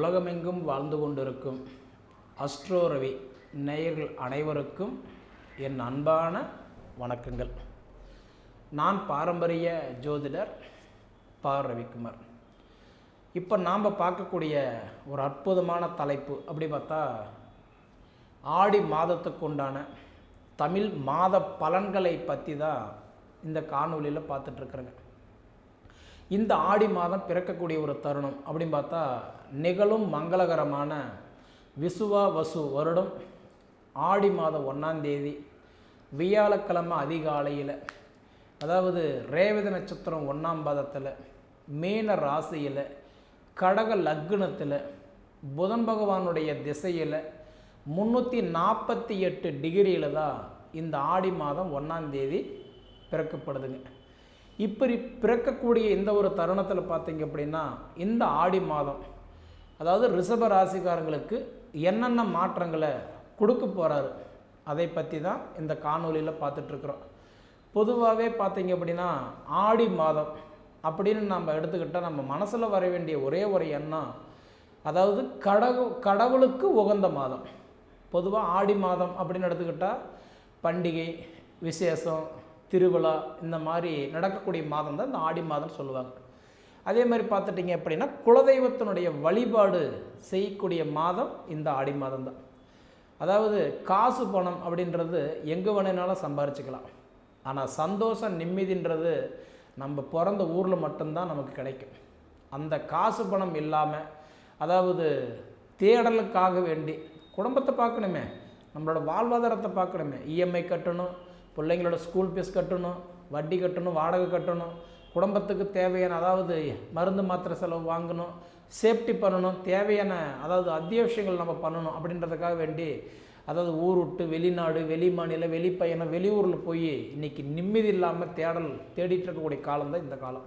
உலகமெங்கும் வாழ்ந்து கொண்டிருக்கும் அஸ்ட்ரோ ரவி நேயர்கள் அனைவருக்கும் என் அன்பான வணக்கங்கள். நான் பாரம்பரிய ஜோதிடர் பா. ரவிக்குமார். இப்போ நாம் பார்க்கக்கூடிய ஒரு அற்புதமான தலைப்பு அப்படி பார்த்தா ஆடி மாதத்துக்கு உண்டான தமிழ் மாத பலன்களை பற்றி தான் இந்த காணொலியில் பார்த்துட்ருக்குறேங்க இந்த ஆடி மாதம் பிறக்கக்கூடிய ஒரு தருணம் அப்படின்னு பார்த்தா நிகழும் மங்களகரமான விசுவா வசு வருடம் ஆடி மாதம் ஒன்றாந்தேதி வியாழக்கிழமை அதிகாலையில் அதாவது ரேவதி நட்சத்திரம் ஒன்றாம் பாதத்தில் மீன ராசியில் கடக லக்னத்தில் புதன் பகவானுடைய திசையில் முந்நூற்றி நாற்பத்தி எட்டு டிகிரியில் தான் இந்த ஆடி மாதம் ஒன்றாம் தேதி பிறக்கப்படுதுங்க. இப்படி பிறக்கக்கூடிய இந்த ஒரு தருணத்தில் பார்த்தீங்க அப்படின்னா இந்த ஆடி மாதம் அதாவது ரிஷப ராசிக்காரங்களுக்கு என்னென்ன மாற்றங்களை கொடுக்க போகிறாரு அதை பற்றி தான் இந்த காணொலியில் பார்த்துட்ருக்குறோம் பொதுவாகவே பார்த்தீங்க அப்படின்னா ஆடி மாதம் அப்படின்னு நம்ம எடுத்துக்கிட்டால் நம்ம மனசில் வர வேண்டிய ஒரே ஒரு எண்ணம் அதாவது கடவு கடவுளுக்கு உகந்த மாதம். பொதுவாக ஆடி மாதம் அப்படின்னு எடுத்துக்கிட்டால் பண்டிகை விசேஷம் திருவிழா இந்த மாதிரி நடக்கக்கூடிய மாதம் தான் இந்த ஆடி மாதம் சொல்லுவாங்க. அதே மாதிரி பார்த்துட்டிங்க அப்படின்னா குலதெய்வத்தினுடைய வழிபாடு செய்யக்கூடிய மாதம் இந்த ஆடி மாதம் தான். அதாவது காசு பணம் அப்படின்றது எங்கே வேணுனாலும் சம்பாரிச்சுக்கலாம். ஆனால் சந்தோஷம் நிம்மதின்றது நம்ம பிறந்த ஊரில் மட்டும்தான் நமக்கு கிடைக்கும். அந்த காசு பணம் இல்லாமல் அதாவது தேடலுக்காக வேண்டி குடும்பத்தை பார்க்கணுமே நம்மளோட வாழ்வாதாரத்தை பார்க்கணுமே இஎம்ஐ கட்டணும் பிள்ளைங்களோட ஸ்கூல் ஃபீஸ் கட்டணும் வட்டி கட்டணும் வாடகை கட்டணும் குடும்பத்துக்கு தேவையான அதாவது மருந்து மாத்திரை செலவு வாங்கணும் சேஃப்டி பண்ணணும் தேவையான அதாவது அத்தியாவசியங்கள் நம்ம பண்ணணும் அப்படின்றதுக்காக வேண்டி அதாவது ஊர் விட்டு வெளிநாடு வெளி மாநிலம் வெளிப்பயணம் வெளியூரில் போய் இன்றைக்கி நிம்மதி இல்லாமல் தேடல் தேடிட்டு இருக்கக்கூடிய காலம் தான் இந்த காலம்.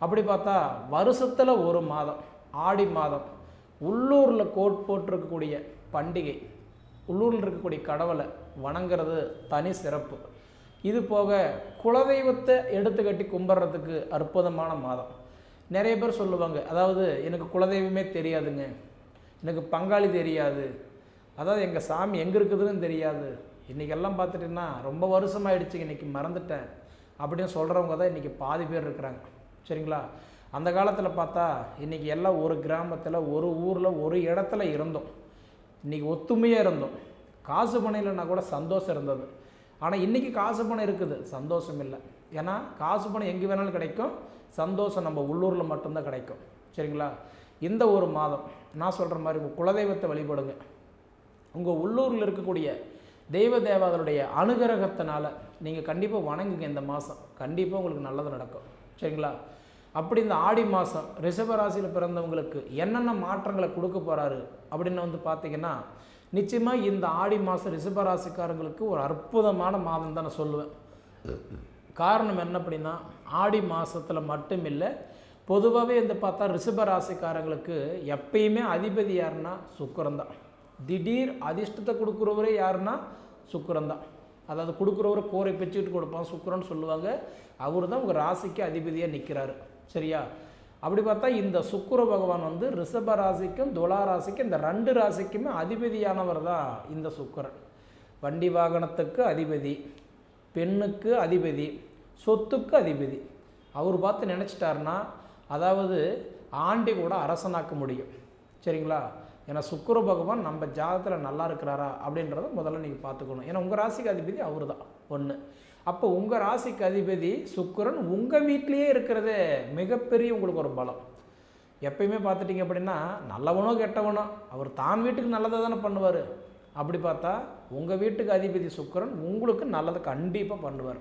அப்படி பார்த்தா வருஷத்தில் ஒரு மாதம் ஆடி மாதம் உள்ளூரில் கோட் போட்டிருக்கக்கூடிய பண்டிகை உள்ளூரில் இருக்கக்கூடிய கடவுளை வணங்குறது தனி சிறப்பு. இது போக குலதெய்வத்தை எடுத்துக்கட்டி கும்பிட்றதுக்கு அற்புதமான மாதம். நிறைய பேர் சொல்லுவாங்க அதாவது எனக்கு குலதெய்வமே தெரியாதுங்க. எனக்கு பங்காளி தெரியாது. அதாவது எங்கள் சாமி எங்கே இருக்குதுன்னு தெரியாது. இன்றைக்கெல்லாம் பார்த்துட்டிங்கன்னா ரொம்ப வருஷமாயிடுச்சு இன்றைக்கி மறந்துட்டேன். அப்படின்னு சொல்கிறவங்க தான் இன்றைக்கி பாதி பேர் இருக்கிறாங்க. சரிங்களா? அந்த காலத்தில் பார்த்தா இன்றைக்கி எல்லாம் ஒரு கிராமத்தில் ஒரு ஊரில் ஒரு இடத்துல இருந்தோம். இன்றைக்கி ஒத்துமையாக இருந்தோம். காசு பணம் இல்லைன்னா கூட சந்தோஷம் இருந்தது. ஆனால் இன்றைக்கி காசு பணம் இருக்குது. சந்தோஷம் இல்லை. ஏன்னா காசு பணம் எங்கே வேணாலும் கிடைக்கும். சந்தோஷம் நம்ம உள்ளூரில் மட்டும்தான் கிடைக்கும். சரிங்களா? இந்த ஒரு மாதம் நான் சொல்கிற மாதிரி உங்கள் குலதெய்வத்தை வழிபடுங்க. உங்கள் உள்ளூரில் இருக்கக்கூடிய தெய்வ தேவாதனுடைய அனுகிரகத்தினால நீங்கள் கண்டிப்பாக வணங்குங்க இந்த மாதம். கண்டிப்பாக உங்களுக்கு நல்லது நடக்கும். சரிங்களா? அப்படி இந்த ஆடி மாதம் ரிஷபராசியில் பிறந்தவங்களுக்கு என்னென்ன மாற்றங்களை கொடுக்க போகிறாரு அப்படின்னு வந்து பார்த்திங்கன்னா நிச்சயமாக இந்த ஆடி மாதம் ரிஷபராசிக்காரங்களுக்கு ஒரு அற்புதமான மாதம் தான் நான் சொல்லுவேன். காரணம் என்ன அப்படின்னா ஆடி மாதத்தில் மட்டும் இல்லை பொதுவாகவே இந்த பார்த்தா ரிஷபராசிக்காரங்களுக்கு எப்பயுமே அதிபதி யாருன்னா சுக்கரன் தான். திடீர் அதிர்ஷ்டத்தை கொடுக்குறவரே யாருன்னா சுக்கரன் தான். அதாவது கொடுக்குறவரை கோரை பிச்சுக்கிட்டு கொடுப்பான் சுக்கரன் சொல்லுவாங்க. அவர் தான் உங்கள் ராசிக்கு அதிபதியாக நிற்கிறாரு சரியா? அப்படி பார்த்தா இந்த சுக்குர பகவான் வந்து ரிஷப ராசிக்கும் துலா ராசிக்கும் இந்த ரெண்டு ராசிக்குமே அதிபதியானவர் தான் இந்த சுக்கரன். வண்டி வாகனத்துக்கு அதிபதி பெண்ணுக்கு அதிபதி சொத்துக்கு அதிபதி. அவர் பார்த்து நினச்சிட்டாருன்னா அதாவது ஆண்டி கூட அரசனாக்க முடியும். சரிங்களா? ஏன்னா சுக்கர பகவான் நம்ம ஜாதகத்தில் நல்லா இருக்கிறாரா அப்படின்றத முதல்ல நீங்கள் பார்த்துக்கணும். ஏன்னா உங்கள் ராசிக்கு அதிபதி அவர் தான் ஒன்று அப்போ உங்கள் ராசிக்கு அதிபதி சுக்கரன் உங்கள் வீட்லேயே இருக்கிறது மிகப்பெரிய உங்களுக்கு ஒரு பலம். எப்பயுமே பார்த்துட்டிங்க அப்படின்னா நல்லவனோ கெட்டவனோ அவர் தான் வீட்டுக்கு நல்லதை தானே பண்ணுவார். அப்படி பார்த்தா உங்கள் வீட்டுக்கு அதிபதி சுக்கரன் உங்களுக்கு நல்லதை கண்டிப்பாக பண்ணுவார்.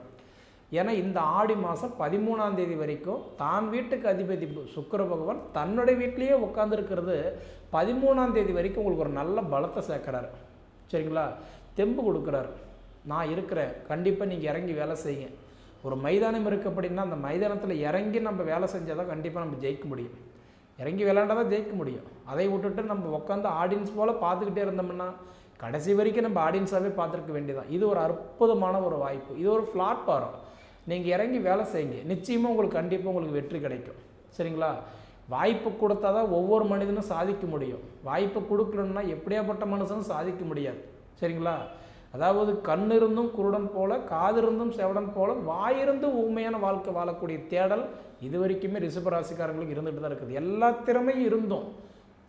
ஏன்னா இந்த ஆடி மாதம் பதிமூணாம் தேதி வரைக்கும் தான் வீட்டுக்கு அதிபதி சுக்கர பகவான் தன்னுடைய வீட்லேயே உட்காந்துருக்கிறது பதிமூணாம் தேதி வரைக்கும் உங்களுக்கு ஒரு நல்ல பலத்தை சேர்க்குறாரு. சரிங்களா? தெம்பு கொடுக்குறாரு. நான் இருக்கிறேன். கண்டிப்பாக நீங்கள் இறங்கி வேலை செய்யுங்க. ஒரு மைதானம் இருக்குது அப்படின்னா அந்த மைதானத்தில் இறங்கி நம்ம வேலை செஞ்சால் தான் கண்டிப்பாக நம்ம ஜெயிக்க முடியும். இறங்கி விளையாண்டா தான் ஜெயிக்க முடியும். அதை விட்டுட்டு நம்ம உட்காந்து ஆடியன்ஸ் போல் பார்த்துக்கிட்டே இருந்தோம்னா கடைசி வரைக்கும் நம்ம ஆடியன்ஸாகவே பார்த்துருக்க வேண்டியதான் இது ஒரு அற்புதமான ஒரு வாய்ப்பு. இது ஒரு பிளாட்ஃபாரம். நீங்கள் இறங்கி வேலை செய்யுங்க. நிச்சயமாக உங்களுக்கு கண்டிப்பாக உங்களுக்கு வெற்றி கிடைக்கும். சரிங்களா? வாய்ப்பு கொடுத்தா தான் ஒவ்வொரு மனிதனும் சாதிக்க முடியும். வாய்ப்பு கொடுக்கலன்னா எப்படியாப்பட்ட மனுஷனும் சாதிக்க முடியாது. சரிங்களா? அதாவது கண் இருந்தும் குருடன் போல காது இருந்தும் செவடன் போல வாயிருந்தும் உண்மையான வாழ்க்கை வாழக்கூடிய தேடல் இது வரைக்குமே ரிஷபராசிக்காரங்களுக்கு இருந்துட்டு தான் இருக்குது. எல்லா திறமையும் இருந்தும்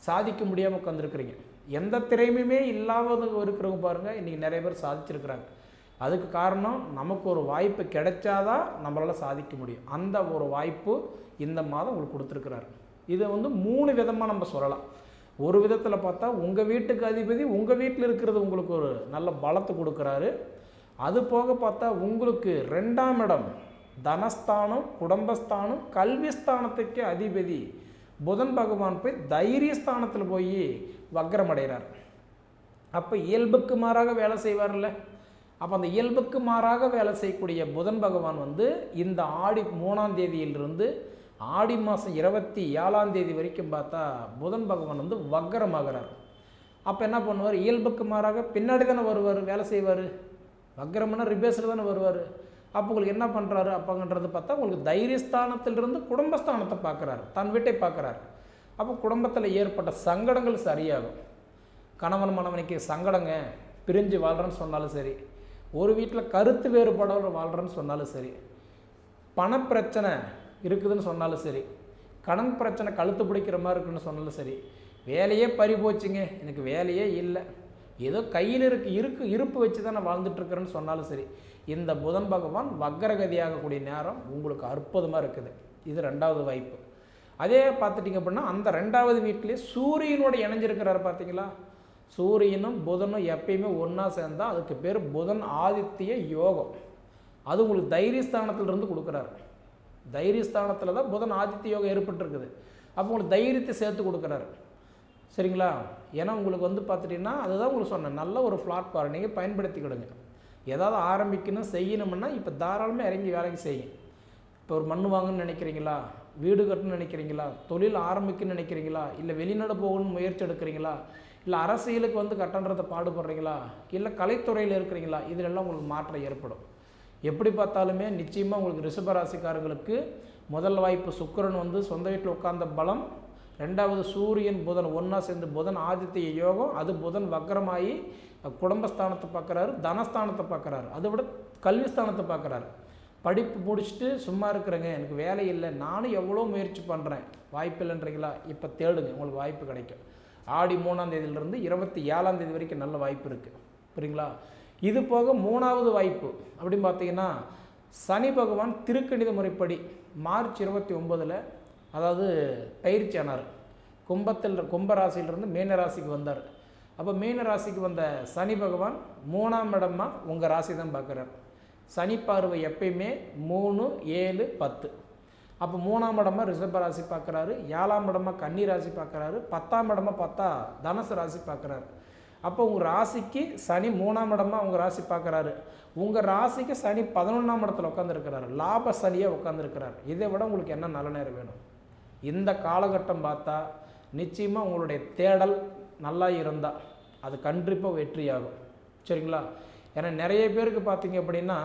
சாதிக்க முடியாமல் உட்காந்துருக்குறீங்க எந்த திறமையுமே இல்லாத இருக்கிறவங்க பாருங்கள் இன்றைக்கி நிறைய பேர் சாதிச்சிருக்கிறாங்க. அதுக்கு காரணம் நமக்கு ஒரு வாய்ப்பு கிடைச்சாதான் நம்மளால் சாதிக்க முடியும். அந்த ஒரு வாய்ப்பு இந்த மாதம் உங்களுக்கு கொடுத்துருக்குறாரு. இதை வந்து மூணு விதமாக நம்ம சொல்லலாம். ஒரு விதத்தில் பார்த்தா உங்கள் வீட்டுக்கு அதிபதி உங்கள் வீட்டில் இருக்கிறது உங்களுக்கு ஒரு நல்ல பலத்தை கொடுக்குறாரு. அது போக பார்த்தா உங்களுக்கு ரெண்டாம் இடம் தனஸ்தானம் குடும்பஸ்தானம் கல்விஸ்தானத்துக்கே அதிபதி புதன் பகவான் போய் தைரியஸ்தானத்தில் போய் வக்ரமடைகிறார் அப்போ இயல்புக்கு மாறாக வேலை செய்வார்ல. அப்போ அந்த இயல்புக்கு மாறாக வேலை செய்யக்கூடிய புதன் பகவான் வந்து இந்த ஆடி மூணாம் தேதியிலிருந்து ஆடி மாதம் இருபத்தி ஏழாம் தேதி வரைக்கும் பார்த்தா புதன் பகவான் வந்து வக்கரமாகிறார். அப்போ என்ன பண்ணுவார்? இயல்புக்கு மாறாக பின்னாடி தானே வருவார் வேலை செய்வார். வக்கரம்னா ரிபேஸில் தானே வருவார். அப்போ உங்களுக்கு என்ன பண்ணுறாரு அப்போங்கன்றது பார்த்தா உங்களுக்கு தைரியஸ்தானத்திலிருந்து குடும்பஸ்தானத்தை பார்க்குறாரு. தன் வீட்டை பார்க்குறாரு. அப்போ குடும்பத்தில் ஏற்பட்ட சங்கடங்கள் சரியாகும். கணவன் மனைவிக்கு சங்கடங்க பிரிஞ்சு வாழ்கிறேன்னு சொன்னாலும் சரி ஒரு வீட்டில் கருத்து வேறுபாடோடு வாழ்கிறேன்னு சொன்னாலும் சரி பணப்பிரச்சனை இருக்குதுன்னு சொன்னாலும் சரி கடன் பிரச்சனை கழுத்து பிடிக்கிற மாதிரி இருக்குன்னு சொன்னாலும் சரி வேலையே பறி போச்சுங்க. எனக்கு வேலையே இல்லை. ஏதோ கையில் இருக்கு இருக்கு இருப்பு வச்சு தான் நான் வாழ்ந்துட்டுருக்கிறேன்னு சொன்னாலும் சரி இந்த புதன் பகவான் வக்கரகதியாகக்கூடிய நேரம் உங்களுக்கு அற்புதமாக இருக்குது. இது ரெண்டாவது வாய்ப்பு. அதே பார்த்துட்டிங்க அப்படின்னா அந்த ரெண்டாவது வீட்டிலே சூரியனோட இணைஞ்சிருக்கிறாரு பார்த்தீங்களா? சூரியனும் புதனும் எப்பயுமே ஒன்றா சேர்ந்தால் அதுக்கு பேர் புதன் ஆதித்ய யோகம். அது உங்களுக்கு தைரியஸ்தானத்திலிருந்து கொடுக்குறாரு. தைரியஸ்தானத்தில் தான் புதன் ஆதித்ய யோகம் ஏற்பட்டிருக்குது. அப்போ உங்களுக்கு தைரியத்தை சேர்த்து கொடுக்குறாரு. சரிங்களா? ஏன்னா உங்களுக்கு வந்து பார்த்துட்டிங்கன்னா அதுதான் உங்களுக்கு சொன்னேன். நல்ல ஒரு பிளாட்ஃபார்ம் நீங்கள் பயன்படுத்திக்கிடுங்க. ஏதாவது ஆரம்பிக்கணும் செய்யணும்னா இப்போ தாராளமாக இறங்கி வேலைக்கு செய்யும் இப்போ ஒரு மண் வாங்கணும்னு நினைக்கிறீங்களா? வீடு கட்டணும்னு நினைக்கிறீங்களா? தொழில் ஆரம்பிக்கணும்னு நினைக்கிறீங்களா? இல்லை வெளிநாடு போகணும்னு முயற்சி எடுக்கிறீங்களா? இல்லை அரசியலுக்கு வந்து கட்டன்றதை பாடுபடுறீங்களா? இல்லை கலைத்துறையில் இருக்கிறீங்களா? இதிலெல்லாம் உங்களுக்கு மாற்றம் ஏற்படும். எப்படி பார்த்தாலுமே நிச்சயமாக உங்களுக்கு ரிஷபராசிக்காரங்களுக்கு முதல் வாய்ப்பு சுக்கிரன் வந்து சொந்த வீட்டில் உட்கார்ந்த பலம் ரெண்டாவது சூரியன் புதன் ஒன்றா சேர்ந்து புதன் ஆதித்ய யோகம் அது புதன் வக்கரமாகி குடும்பஸ்தானத்தை பார்க்குறாரு தனஸ்தானத்தை பார்க்குறாரு. அதை விட கல்விஸ்தானத்தை பார்க்குறாரு. படிப்பு முடிச்சுட்டு சும்மா இருக்கிறேங்க எனக்கு வேலை இல்லை நானும் எவ்வளோ முயற்சி பண்ணுறேன் வாய்ப்பு இல்லைன்றீங்களா? இப்போ தேடுங்க உங்களுக்கு வாய்ப்பு கிடைக்கும். ஆடி மூணாம் தேதியிலிருந்து இருபத்தி ஏழாம் தேதி வரைக்கும் நல்ல வாய்ப்பு இருக்குது புரியுங்களா? இது போக மூணாவது வாய்ப்பு அப்படின்னு பார்த்தீங்கன்னா சனி பகவான் திருக்கணித முறைப்படி மார்ச் இருபத்தி ஒம்பதில் அதாவது பயிற்சி ஆனார். கும்பத்தில் கும்பராசியிலிருந்து மீன ராசிக்கு வந்தார். அப்போ மீன ராசிக்கு வந்த சனி பகவான் மூணாம் இடமா உங்கள் ராசி தான் பார்க்குறார். சனி பார்வை எப்பயுமே மூணு ஏழு பத்து. அப்போ மூணாம் இடமா ரிஷப ராசி பார்க்குறாரு ஏழாம் இடமா கன்னி ராசி பார்க்குறாரு பத்தாம் இடமா பார்த்தா தனுசு ராசி பார்க்குறாரு அப்போ உங்கள் ராசிக்கு சனி மூணாம் இடமா உங்கள் ராசி பார்க்குறாரு உங்கள் ராசிக்கு சனி பதினொன்றாம் இடத்துல உட்காந்துருக்கிறாரு லாப சனியாக உட்காந்துருக்கிறாரு இதை விட உங்களுக்கு என்ன நல்ல நேரம் வேணும்? இந்த காலகட்டம் பார்த்தா நிச்சயமாக உங்களுடைய தேடல் நல்லா இருந்தால் அது கண்டிப்பாக வெற்றியாகும். சரிங்களா? ஏன்னா நிறைய பேருக்கு பார்த்தீங்க அப்படின்னா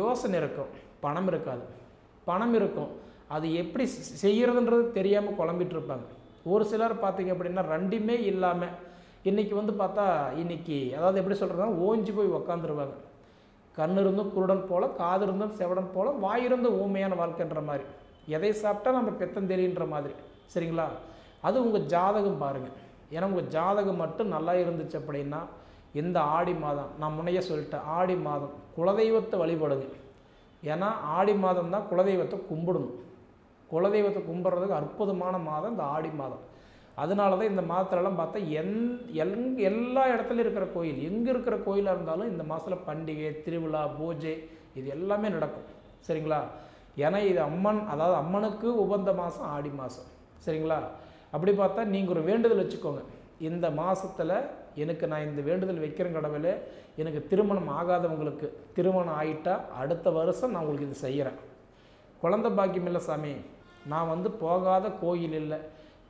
யோசனை இருக்கும். பணம் இருக்காது. பணம் இருக்கும். அது எப்படி செய்கிறதுன்றது தெரியாமல் குழம்பிட்டு இருப்பாங்க ஒரு சிலர் பார்த்தீங்க அப்படின்னா ரெண்டுமே இல்லாமல் இன்றைக்கி வந்து பார்த்தா இன்னைக்கு அதாவது எப்படி சொல்கிறதுனா ஓஞ்சி போய் உக்காந்துருவாங்க. கண் இருந்தும் குருடன் போல காது இருந்தும் செவடன் போல வாயிருந்தும் ஊமையான வாழ்க்கைன்ற மாதிரி. எதை சாப்பிட்டா நம்ம பெத்தம் தெரியுன்ற மாதிரி. சரிங்களா? அது உங்கள் ஜாதகம் பாருங்கள் ஏன்னா உங்கள் ஜாதகம் மட்டும் நல்லா இருந்துச்சு அப்படின்னா இந்த ஆடி மாதம் நான் முன்னையே சொல்லிட்டேன் ஆடி மாதம் குலதெய்வத்தை வழிபடுங்க. ஏன்னா ஆடி மாதம் தான் குலதெய்வத்தை கும்பிடணும். குலதெய்வத்தை கும்பிட்றதுக்கு அற்புதமான மாதம் இந்த ஆடி மாதம். அதனால தான் இந்த மாதத்துலலாம் பார்த்தா எந் எல் எல்லா இடத்துலையும் இருக்கிற கோயில். எங்கே இருக்கிற கோயிலாக இருந்தாலும் இந்த மாதத்தில் பண்டிகை திருவிழா பூஜை இது எல்லாமே நடக்கும். சரிங்களா? ஏன்னா இது அம்மன் அதாவது அம்மனுக்கு உகந்த மாதம் ஆடி மாதம் சரிங்களா? அப்படி பார்த்தா நீங்கள் ஒரு வேண்டுதல் வச்சுக்கோங்க. இந்த மாதத்தில் எனக்கு நான் இந்த வேண்டுதல் வைக்கிறேன் கடவுளே எனக்கு திருமணம் ஆகாதவங்களுக்கு திருமணம் ஆகிட்டா அடுத்த வருஷம் நான் உங்களுக்கு இது செய்கிறேன் குழந்தை பாக்கியம் இல்லை சாமி. நான் வந்து போகாத கோயில் இல்லை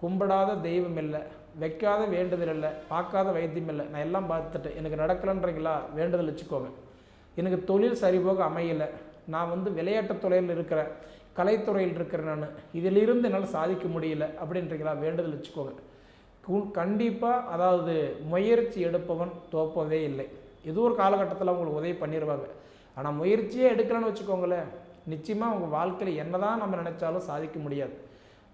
கும்பிடாத தெய்வம் இல்லை வைக்காத வேண்டுதல் இல்லை பார்க்காத வைத்தியம் இல்லை நான் எல்லாம் பார்த்துட்டேன் எனக்கு நடக்கலைன்றீங்களா? வேண்டுதல் வச்சுக்கோங்க. எனக்கு தொழில் சரிபோக அமையலை. நான் வந்து விளையாட்டுத் துறையில் இருக்கிறேன் கலைத்துறையில் இருக்கிறேன் நான் இதிலிருந்து என்னால் சாதிக்க முடியல அப்படின்றீங்களா? வேண்டுதல் வச்சுக்கோங்க. கண்டிப்பாக அதாவது முயற்சி எடுப்பவன் தோப்பதே இல்லை. ஏதோ ஒரு காலகட்டத்தில் அவங்களுக்கு உதவி பண்ணிடுவாங்க ஆனால் முயற்சியே எடுக்கலன்னு வச்சுக்கோங்களேன். நிச்சயமாக உங்கள் வாழ்க்கையில் என்ன தான் நம்ம நினச்சாலும் சாதிக்க முடியாது.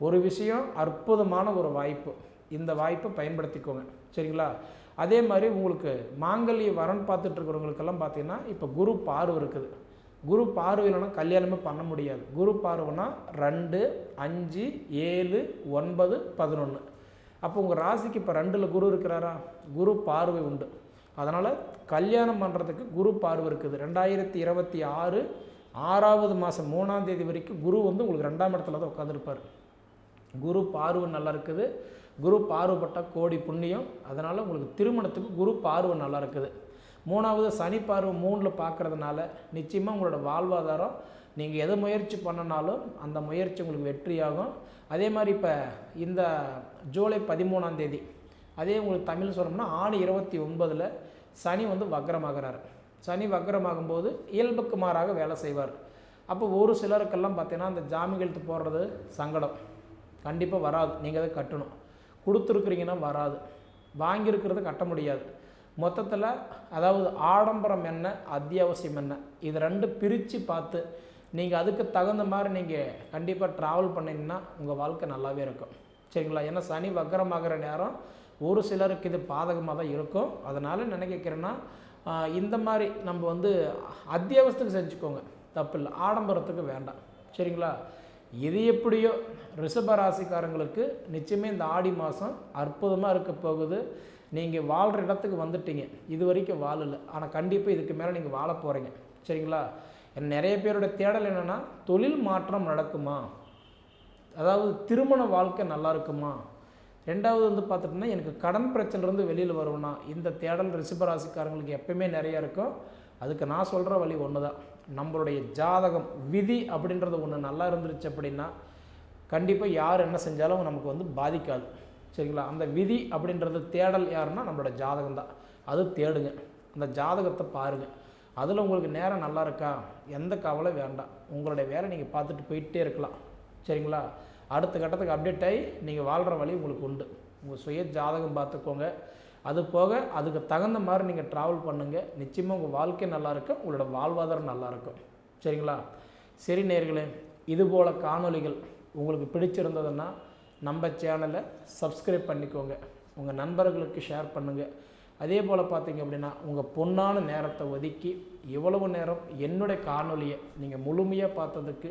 ஒரு விஷயம் அற்புதமான ஒரு வாய்ப்பு. இந்த வாய்ப்பை பயன்படுத்திக்கோங்க. சரிங்களா? அதே மாதிரி உங்களுக்கு மாங்கல்ய வரன் பார்த்துட்டு இருக்கிறவங்களுக்கெல்லாம் பார்த்தீங்கன்னா இப்போ குரு பார்வை இருக்குது. குரு பார்வை இல்லைன்னா கல்யாணமே பண்ண முடியாது. குரு பார்வைனா ரெண்டு அஞ்சு ஏழு ஒன்பது பதினொன்று அப்போ உங்கள் ராசிக்கு இப்போ ரெண்டில் குரு இருக்கிறாரா? குரு பார்வை உண்டு. அதனால் கல்யாணம் பண்ணுறதுக்கு குரு பார்வை இருக்குது. ரெண்டாயிரத்தி இருபத்தி ஆறு ஆறாவது மாதம் மூணாம் தேதி வரைக்கும் குரு வந்து உங்களுக்கு ரெண்டாம் இடத்துல தான் உட்காந்துருப்பார் குரு பார்வை நல்லா இருக்குது. குரு பார்வைப்பட்ட கோடி புண்ணியம். அதனால் உங்களுக்கு திருமணத்துக்கு குரு பார்வை நல்லா இருக்குது. மூணாவது சனி பார்வை மூணில் பார்க்குறதுனால நிச்சயமாக உங்களோட வாழ்வாதாரம் நீங்கள் எதை முயற்சி பண்ணனாலும் அந்த முயற்சி உங்களுக்கு வெற்றியாகும். அதே மாதிரி இப்போ இந்த ஜூலை பதிமூணாம் தேதி அதே உங்களுக்கு தமிழ் சொல்லணும்னா ஆணி இருபத்தி ஒன்பதில் சனி வந்து வக்ரமாகிறார். சனி வக்கரமாகும்போது இயல்புக்கு மாறாக வேலை செய்வார். அப்போ ஒரு சிலருக்கெல்லாம் பார்த்தீங்கன்னா அந்த ஜாமீன் போடுறது சங்கடம். கண்டிப்பாக வராது. நீங்கள் அதை கட்டணும். கொடுத்துருக்குறீங்கன்னா வராது. வாங்கியிருக்கிறத கட்ட முடியாது. மொத்தத்தில் அதாவது ஆடம்பரம் என்ன அத்தியாவசியம் என்ன இது ரெண்டு பிரித்து பார்த்து நீங்கள் அதுக்கு தகுந்த மாதிரி நீங்கள் கண்டிப்பாக ட்ராவல் பண்ணிங்கன்னா உங்கள் வாழ்க்கை நல்லாவே இருக்கும். சரிங்களா? ஏன்னா சனி வக்கரமாகிற நேரம் ஒரு சிலருக்கு இது பாதகமாக தான் இருக்கும். அதனால் நினைக்கிறேன்னா இந்த மாதிரி நம்ம வந்து அத்தியாவசியத்துக்கு செஞ்சுக்கோங்க. தப்பு இல்லை ஆடம்பரத்துக்கு வேண்டாம். சரிங்களா? இது எப்படியோ ரிஷப ராசிக்காரங்களுக்கு நிச்சயமே இந்த ஆடி மாதம் அற்புதமாக இருக்க போகுது. நீங்கள் வாழ்கிற இடத்துக்கு வந்துட்டீங்க. இது வரைக்கும் வாழலை. ஆனால் கண்டிப்பாக இதுக்கு மேலே நீங்கள் வாழ போகிறீங்க சரிங்களா? நிறைய பேரோட தேடல் என்னென்னா தொழில் மாற்றம் நடக்குமா? அதாவது திருமண வாழ்க்கை நல்லா இருக்குமா? ரெண்டாவது வந்து பார்த்துட்டோம்னா எனக்கு கடன் பிரச்சனைலேருந்து வெளியில் வருவேன்னா இந்த தேடல் ரிஷபராசிக்காரங்களுக்கு எப்பயுமே நிறையா இருக்கும். அதுக்கு நான் சொல்கிற வழி ஒன்று தான் நம்மளுடைய ஜாதகம் விதி அப்படின்றது ஒன்று நல்லா இருந்துருச்சு அப்படின்னா கண்டிப்பாக யார் என்ன செஞ்சாலும் நமக்கு வந்து பாதிக்காது. சரிங்களா? அந்த விதி அப்படின்றது தேடல் யாருன்னா நம்மளோட ஜாதகம் தான். அது தேடுங்க. அந்த ஜாதகத்தை பாருங்கள் அதில் உங்களுக்கு நேரம் நல்லா இருக்கா? எந்த கவலை வேண்டாம். உங்களுடைய வேலை நீங்கள் பார்த்துட்டு போயிட்டே இருக்கலாம். சரிங்களா? அடுத்த கட்டத்துக்கு அப்டேட் ஆகி நீங்கள் வாழ்கிற வழி உங்களுக்கு உண்டு. உங்கள் சுய ஜாதகம் பார்த்துக்கோங்க. அது போக அதுக்கு தகுந்த மாதிரி நீங்கள் ட்ராவல் பண்ணுங்கள் நிச்சயமாக உங்கள் வாழ்க்கை நல்லா இருக்கும். உங்களோட வாழ்வாதாரம் நல்லா இருக்கும். சரிங்களா? சரி நேர்களே இதுபோல் காணொலிகள் உங்களுக்கு பிடிச்சிருந்ததுன்னா நம்ம சேனலை சப்ஸ்கிரைப் பண்ணிக்கோங்க. உங்கள் நண்பர்களுக்கு ஷேர் பண்ணுங்கள் அதே போல் பார்த்தீங்க அப்படின்னா உங்கள் பொன்னான நேரத்தை ஒதுக்கி இவ்வளவு நேரம் என்னுடைய காணொலியை நீங்கள் முழுமையாக பார்த்ததுக்கு